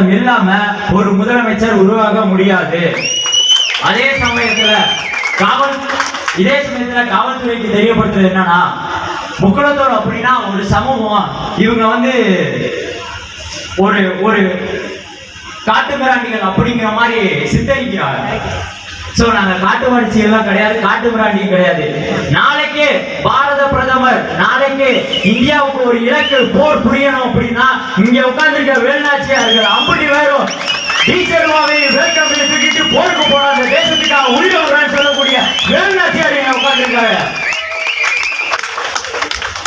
இல்லாம ஒரு முதலமைச்சர் உருவாக முடியாது. அதே சமயத்துல காவல் இதே சமயத்துல காவல்துறைக்கு தெரியப்படுத்துறது என்னன்னா முக்குளத்தோர் அப்படின்னா ஒரு சமூகம். இவங்க வந்து ஒரு ஒரு காட்டுமிராண்டிகள் அப்படிங்கிற மாதிரி சித்தரிக்கிறாங்க. சோ நாங்க காட்டு வளர்ச்சி எல்லாம் கிடையாது காட்டு மிராண்டியும் கிடையாது. நாளைக்கு பா நாளைக்கு இந்தியாவுக்கு ஒரு இலக்கு போர் புரியணும் அப்படின்னா இங்க வேல்நாட்சியா இருக்கிற அப்படி வேறும் டீச்சர்வாவை வெல்கம் தூக்கிட்டு போருக்கு போன அந்த தேசத்துக்காக உயிரை விடுறேன்னு சொல்லக்கூடிய வேலுநாச்சியார் இங்க உட்கார்ந்திருக்காங்க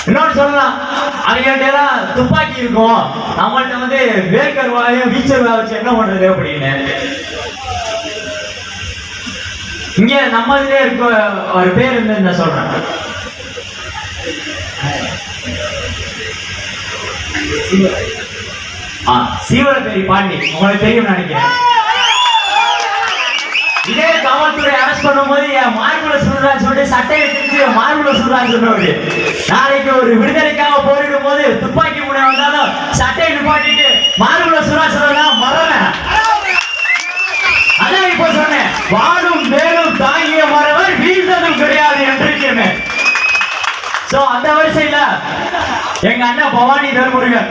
இன்னொன்னு சொல்லலாம். அவங்க துப்பாக்கி இருக்கும். நம்மள்ட்ட வந்து வேர்க்கருவாயும் வீச்சருவா வச்சு என்ன பண்றது அப்படின்னு. இங்க நம்ம இருக்க ஒரு பேர் இருந்து என்ன சொல்றேன். ஆ, பாண்டி உங்களுக்கு தெரியும் நினைக்கிறேன். இதே காவல்துறை அரெஸ்ட் பண்ணும்போது என் மார்புல சொல்றான்னு சொல்லிட்டு சட்டையை திரிச்சு என் மார்புல சொல்றான்னு சொன்னவரு நாளைக்கு ஒரு விடுதலைக்காக போரிடும் போது துப்பாக்கி முனை வந்தாலும் சட்டையை நிப்பாட்டிட்டு மார்புல சுறா சொல்றா மரண அதான் இப்ப சொன்னேன் வாழும் மேலும் தாங்கிய மறவர் வீழ்ந்ததும் கிடையாது என்றிருக்கேன் சோ அந்த வரிசையில எங்க அண்ணன் பவானி வேல்முருகன்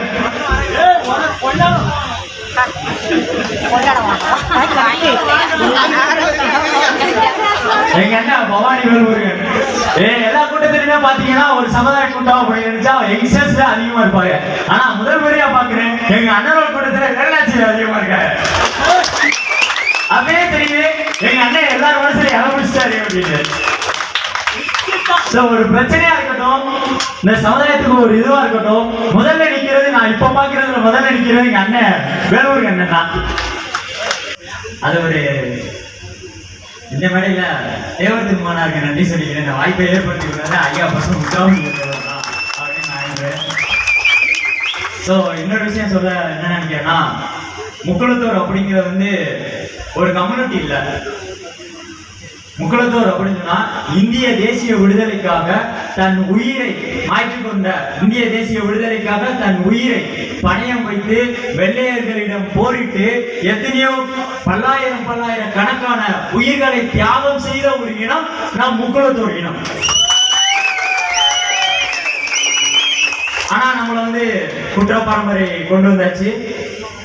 எங்க அண்ணன் பவானி வேல்முருகன் ஏ எல்லா கூட்டத்திலுமே பாத்தீங்கன்னா ஒரு சமுதாய கூட்டம் அப்படின்னு நினைச்சா யங்ஸ்டர்ஸ் அதிகமா இருப்பாங்க. ஆனா முதல் முறையா பாக்குறேன் எங்க அண்ணனோட கூட்டத்துல வேலாட்சி அதிகமா இருக்காங்க. அப்படியே தெரியுது எங்க அண்ணன் எல்லாரும் மனசுல இறப்பிச்சிட்டாரு அப்படின்னு. ஸோ ஒரு பிரச்சனையா இருக்கட்டும். இந்த சமுதாயத்துக்கு ஒரு இதுவா இருக்கட்டும். முதல்ல நிக்கிறது நான் இப்ப பாக்குறதுல முதல்ல நிக்கிறது எங்க அண்ணன். வேலூர் அண்ணன் தான். அது ஒரு இந்த மேடையில தேவத்துக்கு மாணவருக்கு நன்றி சொல்லிக்கிறேன். இந்த வாய்ப்பை ஏற்படுத்தி ஐயா பசங்க முக்காவும் அப்படின்னு நான் ஸோ இன்னொரு விஷயம் சொல்ல என்ன நினைக்கிறேன்னா முக்குளத்தூர் அப்படிங்கிறது வந்து ஒரு கம்யூனிட்டி இல்லை. முகலத்தோர் அப்படின்னு சொன்னா இந்திய தேசிய விடுதலைக்காக தன் உயிரை மாற்றிக் கொண்ட இந்திய தேசிய விடுதலைக்காக தன் உயிரை பணயம் வைத்து வெள்ளையர்களிடம் போரிட்டு எத்தனையோ பல்லாயிரம் பல்லாயிரம் கணக்கான உயிர்களை தியாகம் செய்த ஒரு இனம் நம் முக்குளத்தோர் இனம். ஆனா நம்மள வந்து குற்ற பரம்பரை கொண்டு வந்தாச்சு.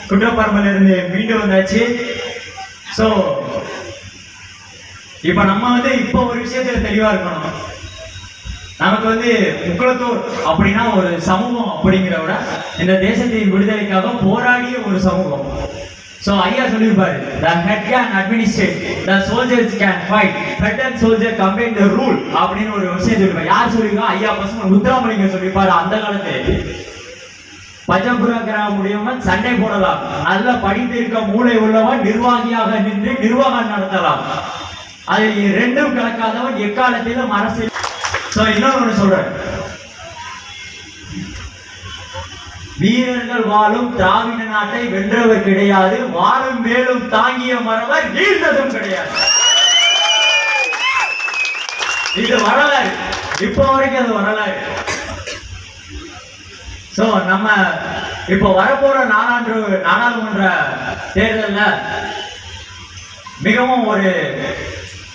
குற்ற பரம்பரையிலிருந்து மீண்டு வந்தாச்சு. ஸோ இப்ப நம்ம வந்து இப்போ ஒரு விஷயத்துல தெளிவா இருக்கணும். நமக்கு வந்து முக்குளத்தூர் அப்படின்னா ஒரு சமூகம் அப்படிங்கிற விட இந்த தேசத்தின் விடுதலைக்காக போராடிய ஒரு சமூகம். ஸோ ஐயா சொல்லியிருப்பாரு the head can administrate the soldiers can fight head and soldier combine the rule அப்படின்னு ஒரு விஷயம் சொல்லியிருப்பாரு. யார் சொல்லியிருக்கோம் ஐயா பசங்க முத்துராமலிங்க சொல்லியிருப்பாரு அந்த காலத்து. பஞ்சபுர கிராம முடியவன் சண்டை போடலாம். நல்ல படித்திருக்க மூளை உள்ளவன் நிர்வாகியாக நின்று நிர்வாகம் நடத்தலாம். அது ரெண்டும் கலக்காதவன் எக்காலத்திலும் அரசியல் ஸோ இன்னொன்னு சொல்றேன். வீரர்கள் வாழும் திராவிட நாட்டை வென்றவர் கிடையாது வாழும் மேலும் தாங்கிய மறவர் வீழ்ந்ததும் கிடையாது. இது வரலாறு. இப்போ வரைக்கும் அது வரலாறு. சோ நம்ம இப்போ வரப்போற நாடாண்டு நாடாளுமன்ற தேர்தல்ல மிகவும் ஒரு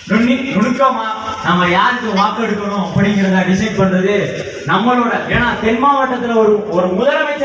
நுண்ணி நுணுக்கமா நம்ம யாருக்கு வாக்கெடுக்கணும் அப்படிங்கிறத டிசைட் பண்றது நம்மளோட ஏன்னா தென் மாவட்டத்துல ஒரு ஒரு முதலமைச்சர்